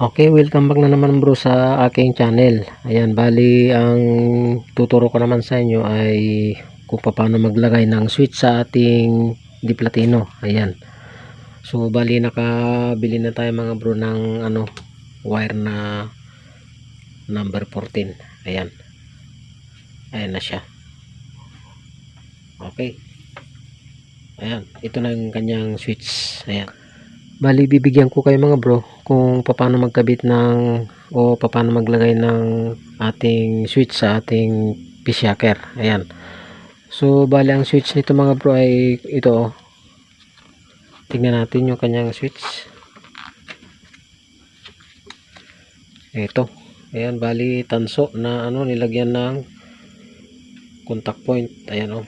Okay, welcome back na naman bro sa aking channel. Ayan, bali ang tuturo ko naman sa inyo ay kung paano maglagay ng switch sa ating di platino. Ayan. So bali nakabili na tayo mga bro ng ano wire na number 14. Ayan. Ayan na siya. Okay. Ayan, ito na yung kanyang switch. Ayan. Bali, bibigyan ko kayo mga bro kung paano magkabit ng o paano maglagay ng ating switch sa ating pishaker. Ayan. So, bali ang switch nito mga bro ay ito. oh. Tingnan natin yung kanyang switch. Ito. Ayan, bali tanso na ano nilagyan ng contact point. Ayan oh.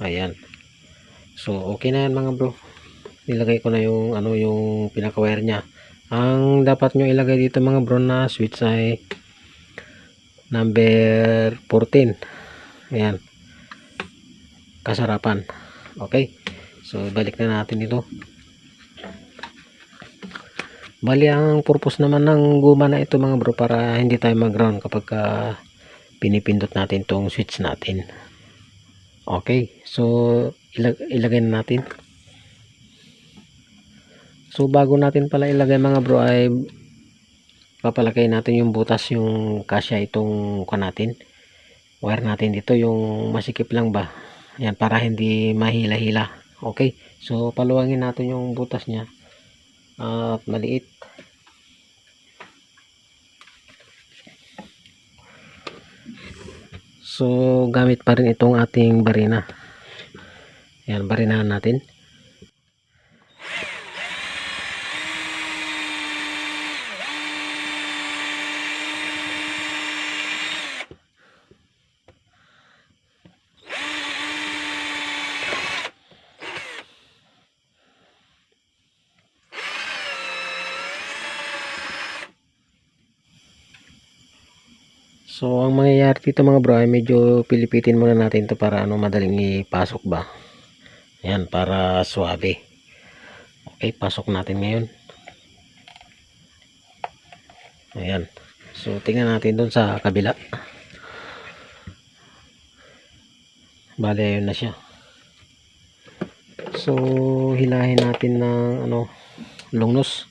Ayan. So, okay na yan mga bro. Nilagay ko na yung ano yung pinaka-wire niya. Ang dapat nyo ilagay dito mga bro na switch ay number 14. Ayan. Kasarapan. Okay. So, balik na natin ito. Bali, ang purpose naman ng guma na ito mga bro para hindi tayo mag-ground kapag ah, pinipindot natin tong switch natin. Okay. So, ilag ilagay na natin. So, bago natin pala ilagay mga bro ay papalagay natin yung butas yung kasya itong ka natin. Wire natin dito yung masikip lang ba. Yan para hindi mahila-hila. Okay. So, paluwangin natin yung butas niya. At maliit. So, gamit pa rin itong ating barina. Yan, barinahan natin. So, ang mangyayari dito mga bro ay medyo pilipitin muna natin to para ano madaling ipasok ba. Ayan, para suabe. Okay, pasok natin ngayon. Ayan. So, tingnan natin dun sa kabila. Bale, ayun na siya. So, hilahin natin ng ano, lungnos.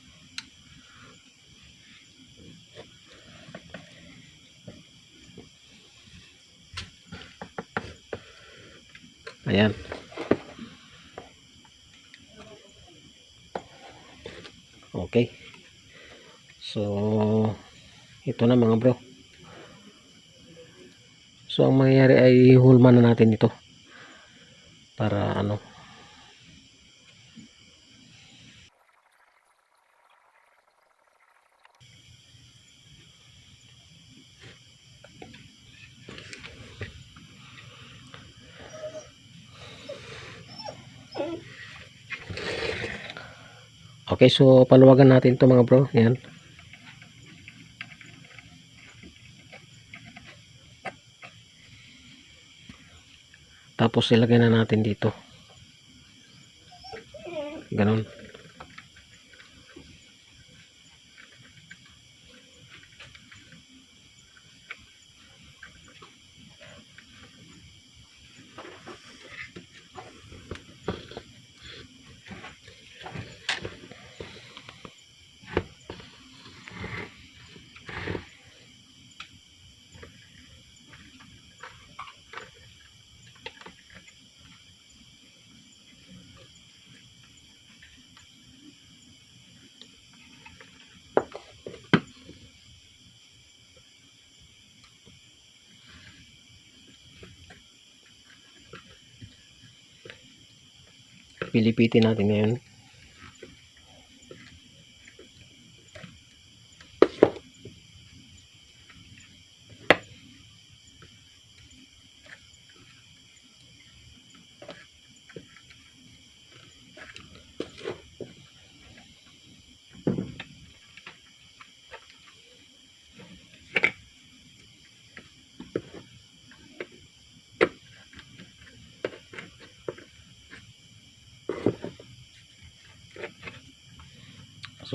Ayan. Okay. So, ito na mga bro. So, ang mangyayari ay hulma na natin ito. Para ano. Okay, so paluwagan natin to mga bro. Yan. Tapos ilagay na natin dito. Ganon. Pilipitin natin ngayon.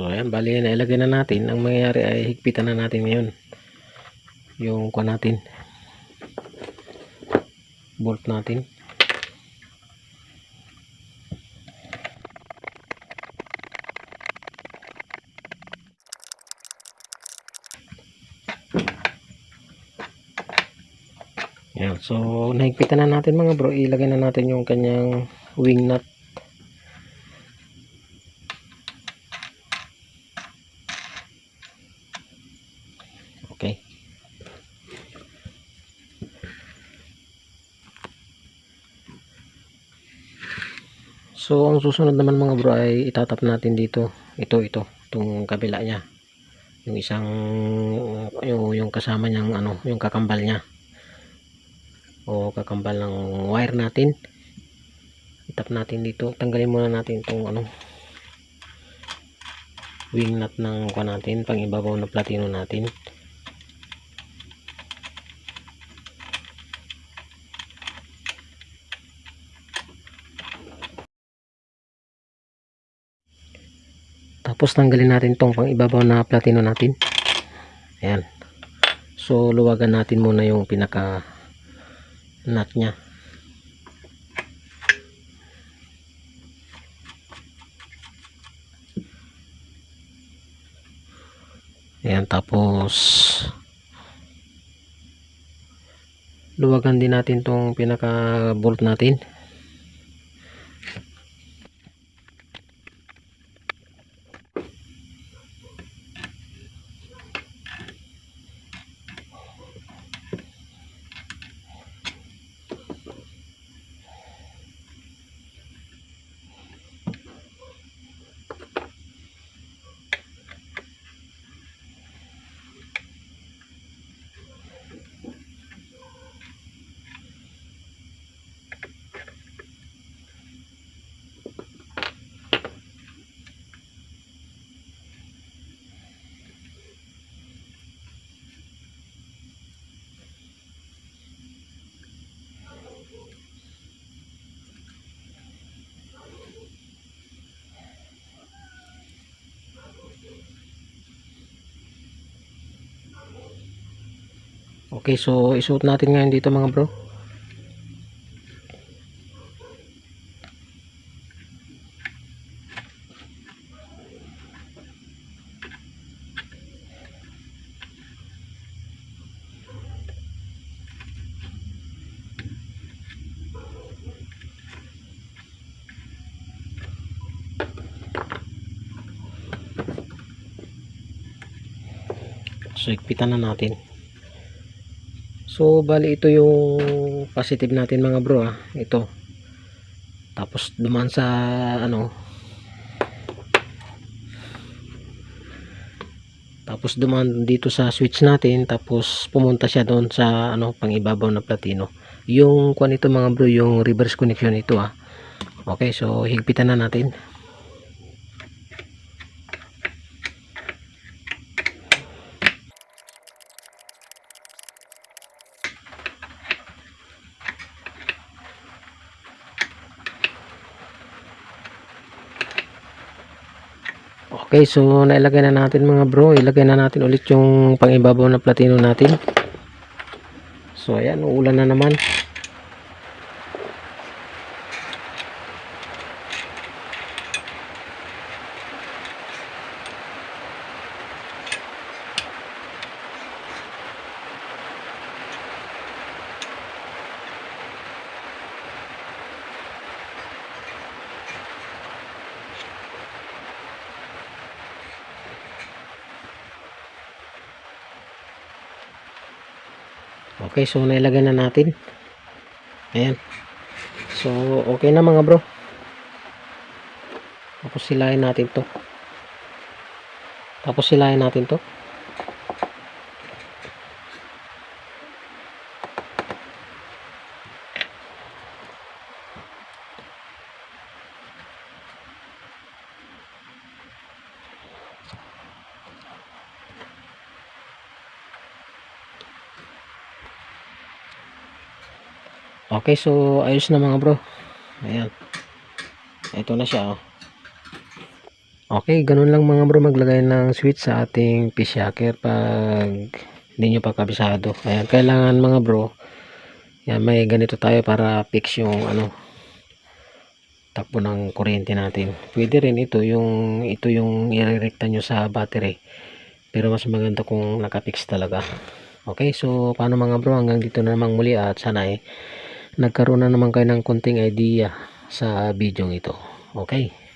So ayan, bali na ilagay na natin. Ang mangyayari ay higpitan na natin ngayon. Yung kwa natin. Bolt natin. Yan. So, nahigpitan na natin mga bro. Ilagay na natin yung kanyang wing nut. Okay. So, ang susunod naman mga bro ay itatap natin dito. Ito, ito. Itong kabila niya. Yung isang, yung, yung kasama niyang, ano, yung kakambal niya. O kakambal ng wire natin. Itap natin dito. Tanggalin muna natin itong, ano, wing nut ng kwa natin. Pang ibabaw na platino natin. Tapos tanggalin natin tong pang ibabaw na platino natin. Ayan. So luwagan natin muna yung pinaka nut niya. Ayan tapos luwagan din natin tong pinaka bolt natin. Okay, so isuot natin ngayon dito mga bro. So, ikpitan na natin. So, bali ito yung positive natin mga bro ah. Ito. Tapos duman sa ano. Tapos duman dito sa switch natin. Tapos pumunta siya doon sa ano pang ibabaw na platino. Yung kwan ito mga bro, yung reverse connection ito ah. Okay, so higpitan na natin. Okay, so nailagay na natin mga bro. Ilagay na natin ulit yung pangibabaw na platino natin. So ayan, uulan na naman. Okay, so nailagay na natin. Ayan. So, okay na mga bro. Tapos silayin natin to. Tapos silayin natin to. Okay, so ayos na mga bro. Ayan. Ito na siya oh. Okay, ganun lang mga bro maglagay ng switch sa ating fish shaker pag hindi nyo pa kabisado. Ayan, kailangan mga bro, yan, may ganito tayo para fix yung ano, takbo ng kuryente natin. Pwede rin ito yung ito yung irerekta nyo sa battery. Pero mas maganda kung nakapix talaga. Okay, so paano mga bro hanggang dito na namang muli at sana eh nagkaroon na naman kayo ng konting idea sa video ito. Okay.